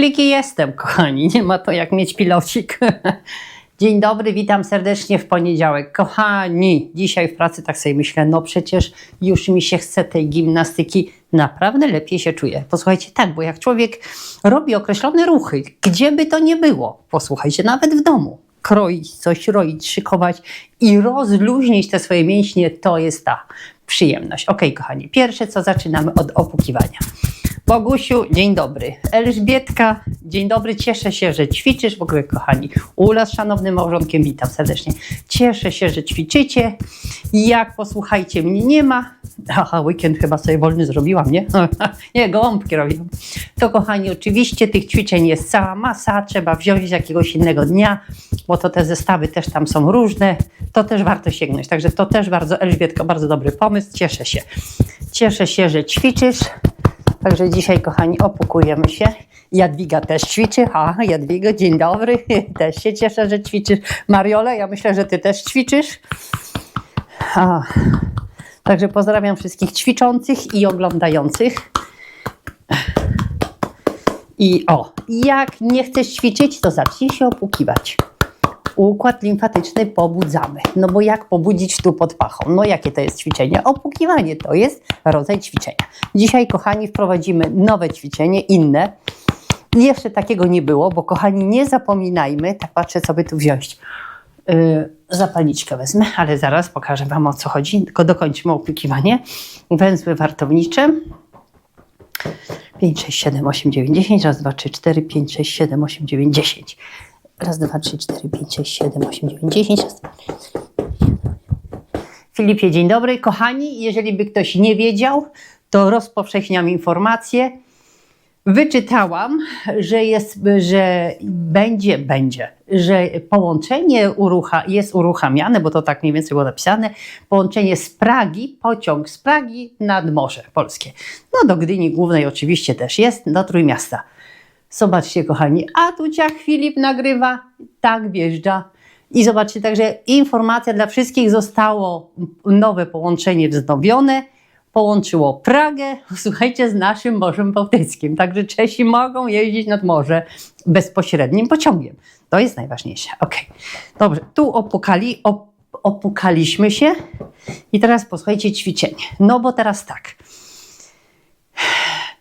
Śliki jestem, kochani. Nie ma to jak mieć pilocik. Dzień dobry, witam serdecznie w poniedziałek. Kochani, dzisiaj w pracy tak sobie myślę, no przecież już mi się chce tej gimnastyki, naprawdę lepiej się czuję. Posłuchajcie, tak, bo jak człowiek robi określone ruchy, gdzie by to nie było, posłuchajcie, nawet w domu, kroić coś, roić, szykować i rozluźnić te swoje mięśnie, to jest ta przyjemność. Ok, kochani, pierwsze co zaczynamy od opukiwania. Bogusiu, dzień dobry. Elżbietka, dzień dobry. Cieszę się, że ćwiczysz. W ogóle, kochani, Ula z szanownym małżonkiem, witam serdecznie. Cieszę się, że ćwiczycie. Jak posłuchajcie, mnie nie ma. Aha, weekend chyba sobie wolny zrobiłam, nie? nie, gołąbki robiłam. To, kochani, oczywiście tych ćwiczeń jest cała masa. Trzeba wziąć z jakiegoś innego dnia, bo to te zestawy też tam są różne. To też warto sięgnąć. Także to też bardzo, Elżbietka, bardzo dobry pomysł. Cieszę się. Cieszę się, że ćwiczysz. Także dzisiaj, kochani, opukujemy się. Jadwiga też ćwiczy. Ha, Jadwigo, dzień dobry. Też się cieszę, że ćwiczysz. Mariola, ja myślę, że ty też ćwiczysz. A, także pozdrawiam wszystkich ćwiczących i oglądających. I o, jak nie chcesz ćwiczyć, to zacznij się opukiwać. Układ limfatyczny pobudzamy. No bo jak pobudzić tu pod pachą? No jakie to jest ćwiczenie? Opukiwanie to jest rodzaj ćwiczenia. Dzisiaj, kochani, wprowadzimy nowe ćwiczenie, inne. Jeszcze takiego nie było, bo kochani, nie zapominajmy, tak patrzę, co by tu wziąć. Yy, zapalniczkę wezmę, ale zaraz pokażę Wam o co chodzi. Tylko dokończymy opukiwanie. Węzły wartownicze. 5, 6, 7, 8, 9, 10. Raz, dwa, trzy, cztery, pięć, sześć, siedem, osiem, dziewięć, dziesięć. Raz, dwa, trzy, cztery, pięć, sześć, siedem, osiem, dziewięć, dziesięć. Raz, Filipie, dzień dobry. Kochani, jeżeli by ktoś nie wiedział, to rozpowszechniam informację. Wyczytałam, że jest, że będzie, będzie, że połączenie urucha, jest uruchamiane, bo to tak mniej więcej było napisane, połączenie z Pragi, pociąg z Pragi nad Morze Polskie. No do Gdyni Głównej oczywiście też jest, do Trójmiasta. Zobaczcie, kochani, a tu ciach Filip nagrywa, tak wjeżdża. I zobaczcie, także informacja dla wszystkich zostało nowe połączenie wznowione. Połączyło Pragę, słuchajcie, z naszym Morzem Bałtyckim. Także Czesi mogą jeździć nad morze bezpośrednim pociągiem. To jest najważniejsze. Ok, dobrze, tu opukali, op, opukaliśmy się i teraz posłuchajcie ćwiczenie. No bo teraz tak.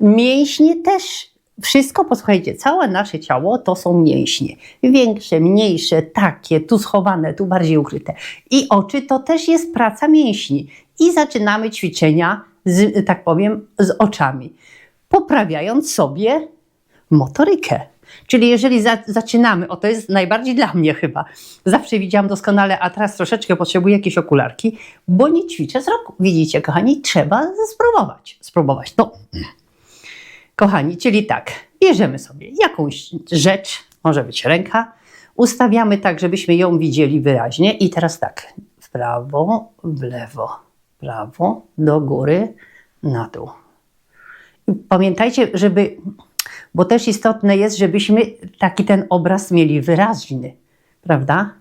Mięśnie też wszystko, posłuchajcie, całe nasze ciało to są mięśnie. Większe, mniejsze, takie, tu schowane, tu bardziej ukryte. I oczy to też jest praca mięśni. I zaczynamy ćwiczenia, z, tak powiem, z oczami, poprawiając sobie motorykę. Czyli jeżeli za, zaczynamy, o to jest najbardziej dla mnie chyba, zawsze widziałam doskonale, a teraz troszeczkę potrzebuję jakieś okularki, bo nie ćwiczę wzroku. Widzicie, kochani, trzeba spróbować. Spróbować. No. Kochani, czyli tak, bierzemy sobie jakąś rzecz, może być ręka, ustawiamy tak, żebyśmy ją widzieli wyraźnie i teraz tak, w prawo, w lewo, prawo, do góry, na dół. Pamiętajcie, żeby, bo też istotne jest, żebyśmy taki ten obraz mieli wyraźny, prawda?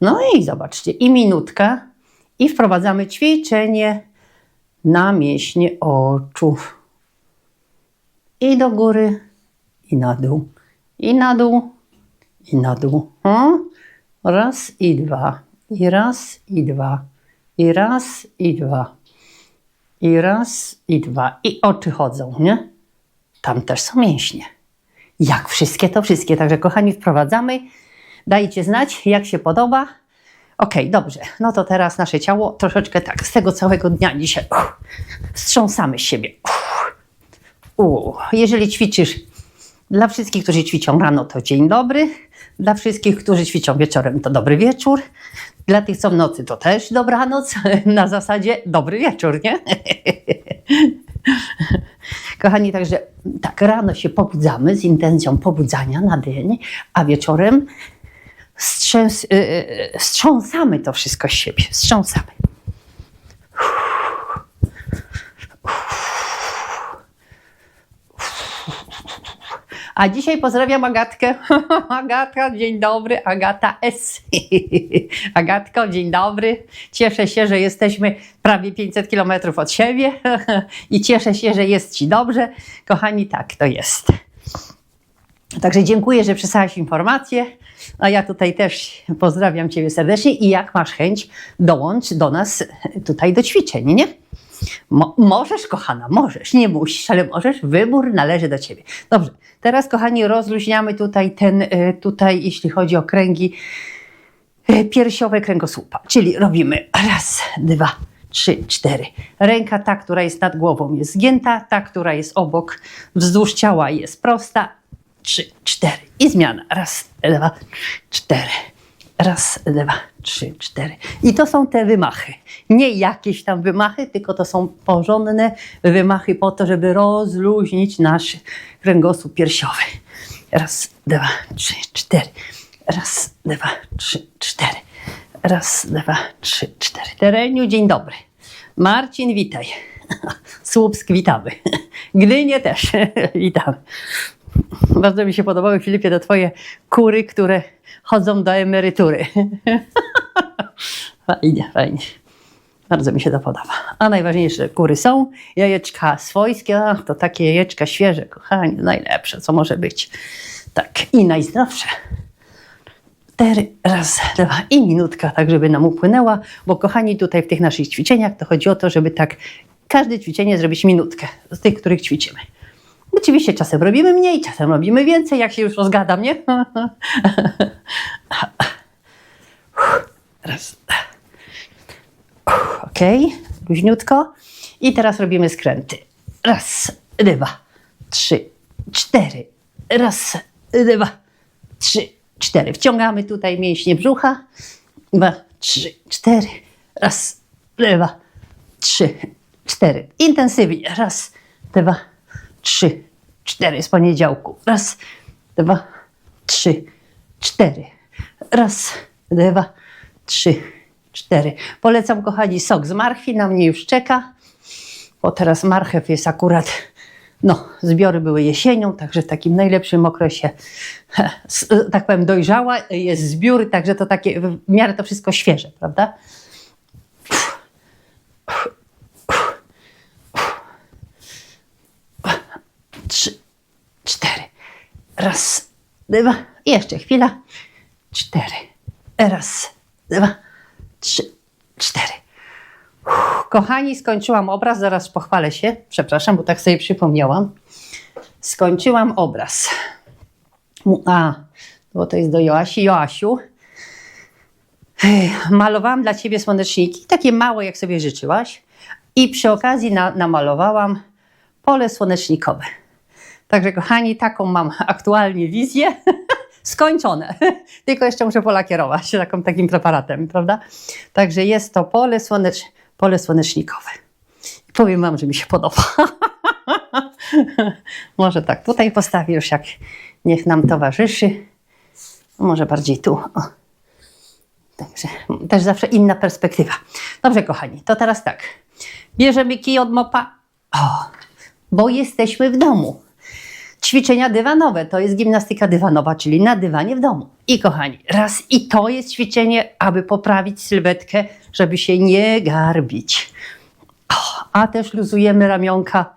No i zobaczcie, i minutka, i wprowadzamy ćwiczenie na mięśnie oczu i do góry, i na dół, i na dół, i na dół. O? Raz i dwa, i raz i dwa, i raz i dwa, i raz i dwa. I oczy chodzą, nie? Tam też są mięśnie. Jak wszystkie, to wszystkie. Także kochani, wprowadzamy. Dajcie znać, jak się podoba. Ok, dobrze. No to teraz nasze ciało troszeczkę tak, z tego całego dnia dzisiaj uff, wstrząsamy z siebie. Jeżeli ćwiczysz, dla wszystkich, którzy ćwiczą rano, to dzień dobry. Dla wszystkich, którzy ćwiczą wieczorem, to dobry wieczór. Dla tych, co w nocy, to też dobranoc. Na zasadzie dobry wieczór, nie? Kochani, także tak, rano się pobudzamy z intencją pobudzania na dzień, a wieczorem wstrzęs, yy, wstrząsamy to wszystko z siebie. Wstrząsamy. A dzisiaj pozdrawiam Agatkę. Agatka, dzień dobry. Agata S. Agatko, dzień dobry. Cieszę się, że jesteśmy prawie 500 kilometrów od siebie i cieszę się, że jest Ci dobrze. Kochani, tak to jest. Także dziękuję, że przysłałaś informację, a ja tutaj też pozdrawiam Ciebie serdecznie i jak masz chęć, dołącz do nas tutaj do ćwiczeń, nie? Mo możesz, kochana, możesz, nie musisz, ale możesz, wybór należy do Ciebie. Dobrze, teraz kochani rozluźniamy tutaj ten, y, tutaj jeśli chodzi o kręgi y, piersiowe kręgosłupa, czyli robimy raz, dwa, trzy, cztery. Ręka ta, która jest nad głową jest zgięta, ta, która jest obok wzdłuż ciała jest prosta, trzy, cztery i zmiana. Raz, dwa, cztery. Raz, dwa, trzy, cztery. I to są te wymachy. Nie jakieś tam wymachy, tylko to są porządne wymachy po to, żeby rozluźnić nasz kręgosłup piersiowy. Raz, dwa, trzy, cztery. Raz, dwa, trzy, cztery. Raz, dwa, trzy, cztery. Tereniu, dzień dobry. Marcin, witaj. Słupsk, witamy. Gdynie też, witamy. Bardzo mi się podobały, Filipie, te twoje kury, które chodzą do emerytury. fajnie, fajnie. Bardzo mi się to podoba. A najważniejsze, kury są, jajeczka swojskie, ach, to takie jajeczka świeże, kochani, najlepsze, co może być. Tak, i najzdrowsze. Cztery, raz, dwa i minutka, tak żeby nam upłynęła, bo kochani, tutaj w tych naszych ćwiczeniach to chodzi o to, żeby tak każde ćwiczenie zrobić minutkę z tych, których ćwiczymy. Oczywiście czasem robimy mniej, czasem robimy więcej, jak się już rozgadam, nie? Raz. Ok, luźniutko. I teraz robimy skręty. Raz, dwa, trzy, cztery. Raz, dwa, trzy, cztery. Wciągamy tutaj mięśnie brzucha. Dwa, trzy, cztery. Raz, dwa, trzy, cztery. Intensywnie. Raz, dwa, trzy, cztery z poniedziałku. Raz, dwa, trzy, cztery. Raz, dwa, trzy, cztery. Polecam, kochani, sok z marchwi, na mnie już czeka, bo teraz marchew jest akurat, no, zbiory były jesienią, także w takim najlepszym okresie, tak powiem, dojrzała, jest zbiór, także to takie, w miarę to wszystko świeże, prawda? trzy, cztery. Raz, dwa, jeszcze chwila. Cztery. Raz, dwa, trzy, cztery. Uff, Kochani, skończyłam obraz, zaraz pochwalę się. Przepraszam, bo tak sobie przypomniałam. Skończyłam obraz. A, bo to jest do Joasi. Joasiu, malowałam dla Ciebie słoneczniki, takie małe, jak sobie życzyłaś. I przy okazji na, namalowałam pole słonecznikowe. Także kochani, taką mam aktualnie wizję. Skończone. Tylko jeszcze muszę polakierować taką, takim preparatem, prawda? Także jest to pole, słonecz, pole słonecznikowe. Powiem Wam, że mi się podoba. Może tak tutaj postawię już, jak niech nam towarzyszy. Może bardziej tu. O. Także też zawsze inna perspektywa. Dobrze, kochani, to teraz tak. Bierzemy kij od mopa. O, bo jesteśmy w domu. Ćwiczenia dywanowe to jest gimnastyka dywanowa, czyli na dywanie w domu. I kochani, raz i to jest ćwiczenie, aby poprawić sylwetkę, żeby się nie garbić. A też luzujemy ramionka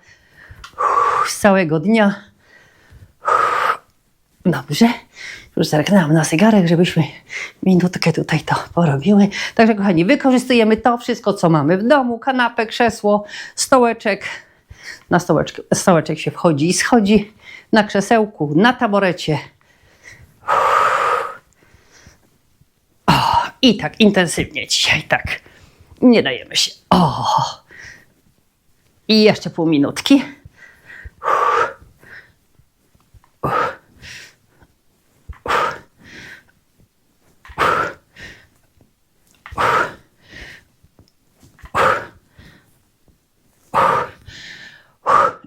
z całego dnia. Dobrze. Już zerknęłam na zegarek, żebyśmy minutkę tutaj to porobiły. Także kochani, wykorzystujemy to wszystko, co mamy w domu. Kanapę, krzesło, stołeczek. Na stołeczek, stołeczek się wchodzi i schodzi. Na krzesełku, na taborecie. O, I tak intensywnie dzisiaj, tak. Nie dajemy się. O. I jeszcze pół minutki.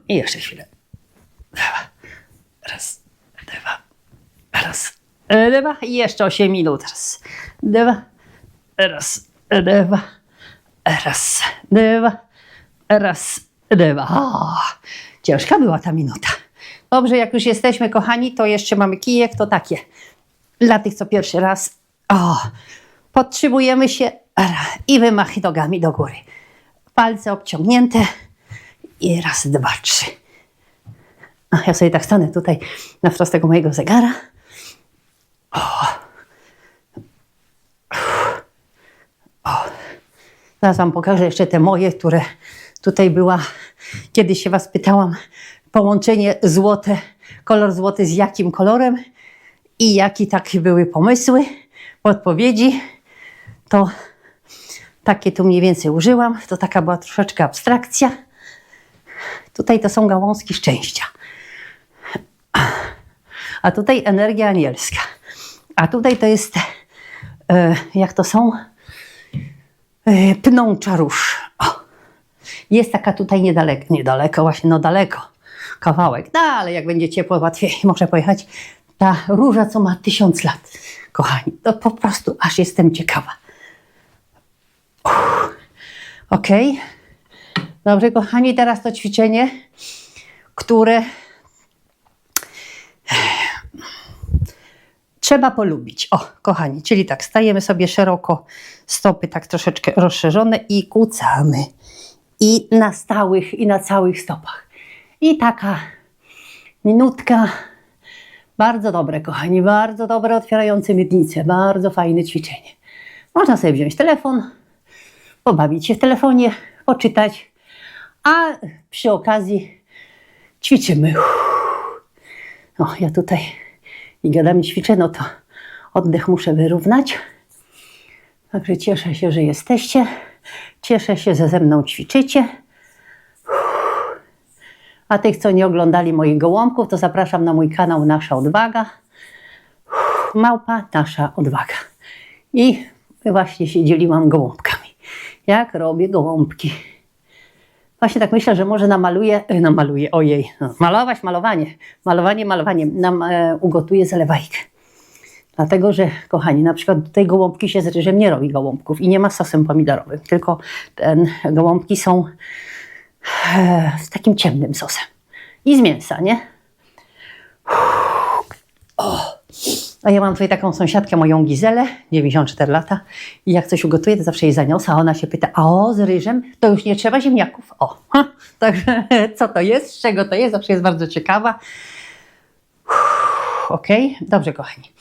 I jeszcze chwilę. Raz, dwa. Raz, dwa. I jeszcze 8 minut. Raz, dwa. Raz, dwa. Raz, dwa. Raz, dwa. O, ciężka była ta minuta. Dobrze, jak już jesteśmy kochani, to jeszcze mamy kijek, to takie. Dla tych, co pierwszy raz. O, podtrzymujemy się i wymachy nogami do góry. Palce obciągnięte i raz, dwa, trzy. Ja sobie tak stanę tutaj na wprost tego mojego zegara. Zaraz Wam pokażę jeszcze te moje, które tutaj była. Kiedyś się Was pytałam, połączenie złote, kolor złoty z jakim kolorem i jakie takie były pomysły, odpowiedzi. To takie tu mniej więcej użyłam. To taka była troszeczkę abstrakcja. Tutaj to są gałązki szczęścia. A tutaj energia anielska. A tutaj to jest, e, jak to są? E, pnącza róż. O. Jest taka tutaj niedaleko, niedaleko, właśnie no daleko, kawałek. No ale jak będzie ciepło, łatwiej może pojechać. Ta róża, co ma tysiąc lat, kochani. To po prostu aż jestem ciekawa. Uff. Okej. Dobrze, kochani, teraz to ćwiczenie, które trzeba polubić. O, kochani, czyli tak, stajemy sobie szeroko, stopy tak troszeczkę rozszerzone i kucamy. I na stałych, i na całych stopach. I taka minutka. Bardzo dobre, kochani, bardzo dobre, otwierające miednicę. Bardzo fajne ćwiczenie. Można sobie wziąć telefon, pobawić się w telefonie, poczytać, a przy okazji ćwiczymy. O, ja tutaj i gadam ćwiczę, no to oddech muszę wyrównać. Także cieszę się, że jesteście. Cieszę się, że ze mną ćwiczycie. A tych, co nie oglądali moich gołąbków, to zapraszam na mój kanał Nasza Odwaga. Małpa Nasza Odwaga. I właśnie się dzieliłam gołąbkami. Jak robię gołąbki. Właśnie tak myślę, że może namaluję, e, namaluję, ojej, no, malować, malowanie, malowanie, malowanie, nam e, ugotuję zalewajkę. Dlatego, że kochani, na przykład tutaj gołąbki się z ryżem nie robi gołąbków i nie ma sosem pomidorowym, tylko ten, gołąbki są e, z takim ciemnym sosem i z mięsa, nie? O. A ja mam tutaj taką sąsiadkę, moją Gizelę, 94 lata i jak coś ugotuję, to zawsze jej zaniosę, a ona się pyta, a o, z ryżem to już nie trzeba ziemniaków. O, ha, także co to jest, z czego to jest, zawsze jest bardzo ciekawa. Okej, dobrze kochani.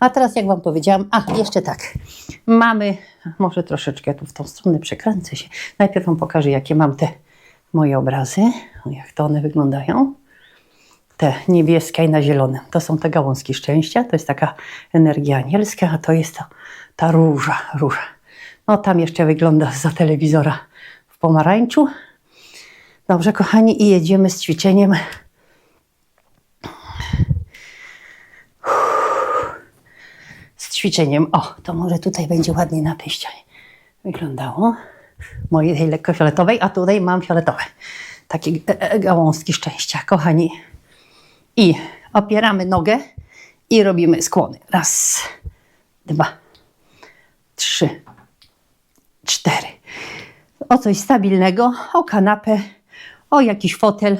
A teraz jak Wam powiedziałam, a jeszcze tak, mamy, może troszeczkę tu w tą stronę przekręcę się. Najpierw Wam pokażę, jakie mam te moje obrazy, jak to one wyglądają te niebieskie i na zielonym. To są te gałązki szczęścia, to jest taka energia anielska, a to jest to, ta róża, róża. No tam jeszcze wygląda za telewizora w pomarańczu. Dobrze, kochani, i jedziemy z ćwiczeniem. Z ćwiczeniem. O, to może tutaj będzie ładnie na tej ścianie wyglądało. Mojej lekko fioletowej, a tutaj mam fioletowe. Takie e, e, gałązki szczęścia, kochani. I opieramy nogę i robimy skłony. Raz, dwa, trzy, cztery. O coś stabilnego, o kanapę, o jakiś fotel,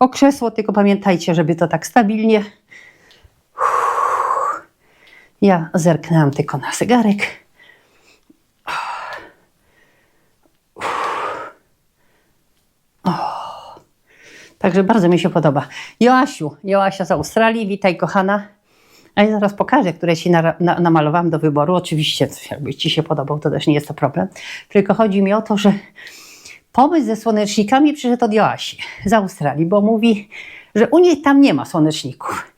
o krzesło, tylko pamiętajcie, żeby to tak stabilnie. Ja zerknęłam tylko na zegarek. Także bardzo mi się podoba. Joasiu, Joasia z Australii, witaj kochana. A ja zaraz pokażę, które Ci na, na, namalowałam do wyboru. Oczywiście, jakby Ci się podobał, to też nie jest to problem. Tylko chodzi mi o to, że pomysł ze słonecznikami przyszedł od Joasi z Australii, bo mówi, że u niej tam nie ma słoneczników.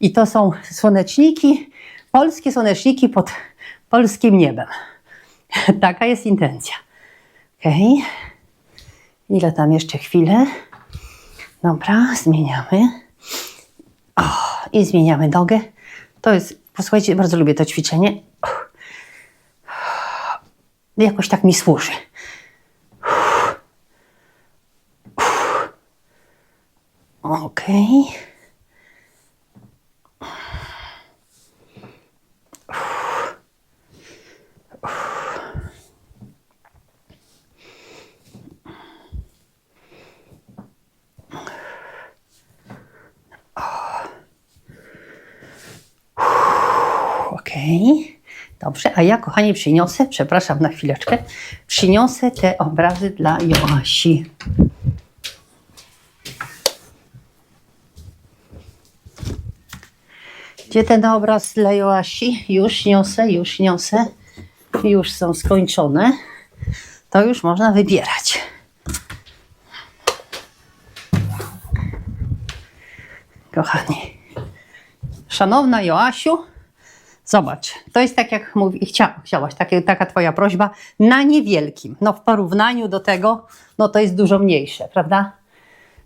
I to są słoneczniki, polskie słoneczniki pod polskim niebem. Taka jest intencja. Okej. Ile tam jeszcze chwilę? Dobra, zmieniamy. O, I zmieniamy nogę. To jest, posłuchajcie, bardzo lubię to ćwiczenie. Jakoś tak mi służy. Okej. Okej. Dobrze, a ja, kochani, przyniosę, przepraszam na chwileczkę, przyniosę te obrazy dla Joasi. Gdzie ten obraz dla Joasi? Już niosę, już niosę. Już są skończone. To już można wybierać. Kochani. Szanowna Joasiu, zobacz, to jest tak jak mówi, chcia, chciałaś, takie, taka twoja prośba, na niewielkim. No w porównaniu do tego, no to jest dużo mniejsze, prawda?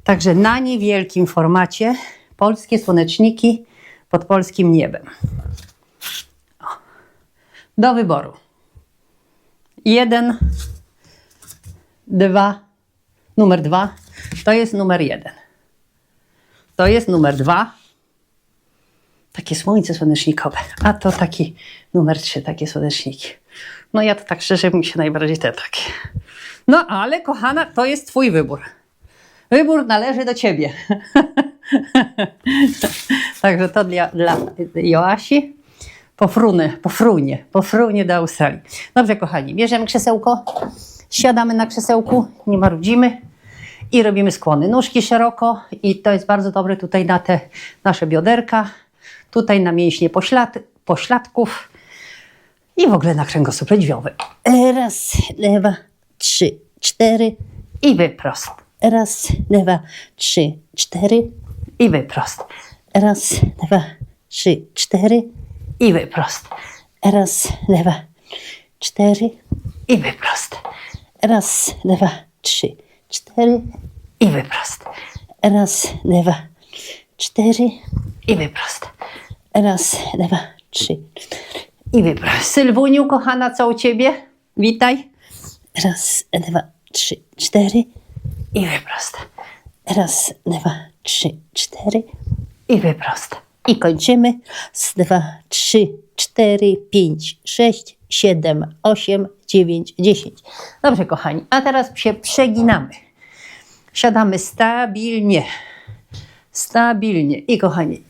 Także na niewielkim formacie polskie słoneczniki pod polskim niebem. O. Do wyboru. Jeden, dwa, numer dwa, to jest numer jeden. To jest numer dwa, takie słońce słonecznikowe, a to taki numer trzy, takie słoneczniki. No ja to tak szczerze mi się najbardziej te takie. No ale kochana, to jest twój wybór. Wybór należy do ciebie. Także to dla, dla Joasi. Pofrunę, pofrunie, pofrunie do Australii. Dobrze, kochani, bierzemy krzesełko, siadamy na krzesełku, nie marudzimy i robimy skłony. Nóżki szeroko i to jest bardzo dobre tutaj na te nasze bioderka, tutaj na mięśnie poślad, pośladków i w ogóle na kręgosłup lędźwiowy. Raz, lewa, trzy, cztery i wyprost. Raz, lewa, trzy, cztery i wyprost. Raz, lewa, trzy, cztery i wyprost. Raz, lewa, cztery i wyprost. Raz, lewa, trzy, cztery i wyprost. Raz, lewa, cztery i wyprost. Raz, lewa, trzy i wyprost. Sylwuniu, kochana, co u ciebie? Witaj. Raz, lewa, trzy, cztery i wyprost. Raz, dwa, trzy, cztery i wyprost. I kończymy. Raz, dwa, trzy, cztery, pięć, sześć, siedem, osiem, dziewięć, dziesięć. Dobrze, kochani. A teraz się przeginamy. Siadamy stabilnie. Stabilnie. I kochani,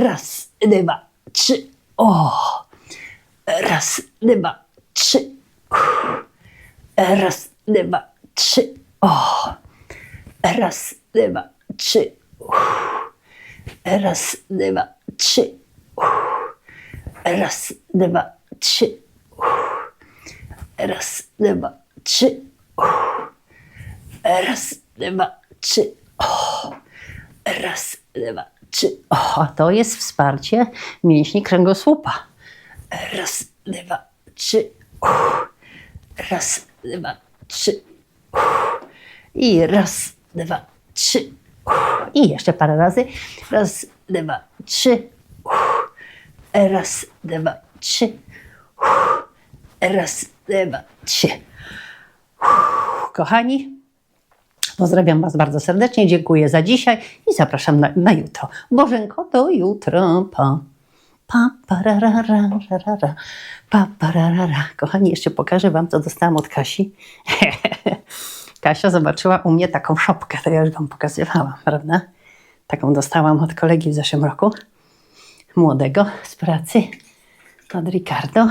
raz, dwa, trzy. O! Raz, dwa, trzy. Raz, dwa, trzy. O! Raz, dwa, trzy. Raz, dwa, trzy. Raz, dwa, trzy. Raz, dwa, trzy. Raz, dwa, trzy. O. Raz, dwa, trzy. O, to jest wsparcie mięśni kręgosłupa. Raz, dwa, trzy. Raz, dwa, trzy. I raz, dwa, trzy. I jeszcze parę razy. Raz, dwa, trzy. Raz, dwa, trzy. Raz, dwa, trzy. Kochani, pozdrawiam Was bardzo serdecznie. Dziękuję za dzisiaj i zapraszam na, na jutro. Bożenko, do jutro. Pa. Pa, pararara, rarara, pa, pararara. Kochani, jeszcze pokażę Wam, co dostałam od Kasi. Kasia zobaczyła u mnie taką szopkę, to ja już Wam pokazywałam, prawda? Taką dostałam od kolegi w zeszłym roku, młodego z pracy, od Ricardo.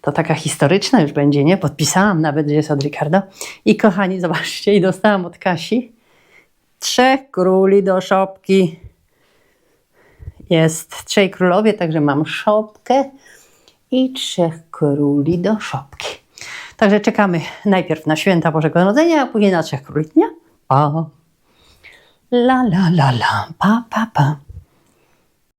To taka historyczna już będzie, nie? Podpisałam nawet, że jest od Ricardo. I kochani, zobaczcie, i dostałam od Kasi trzech króli do szopki. Jest trzej królowie, także mam szopkę i trzech króli do szopki. Także czekamy najpierw na święta Bożego Narodzenia, a później na trzech króli, nie? Pa. La la la la, pa pa pa.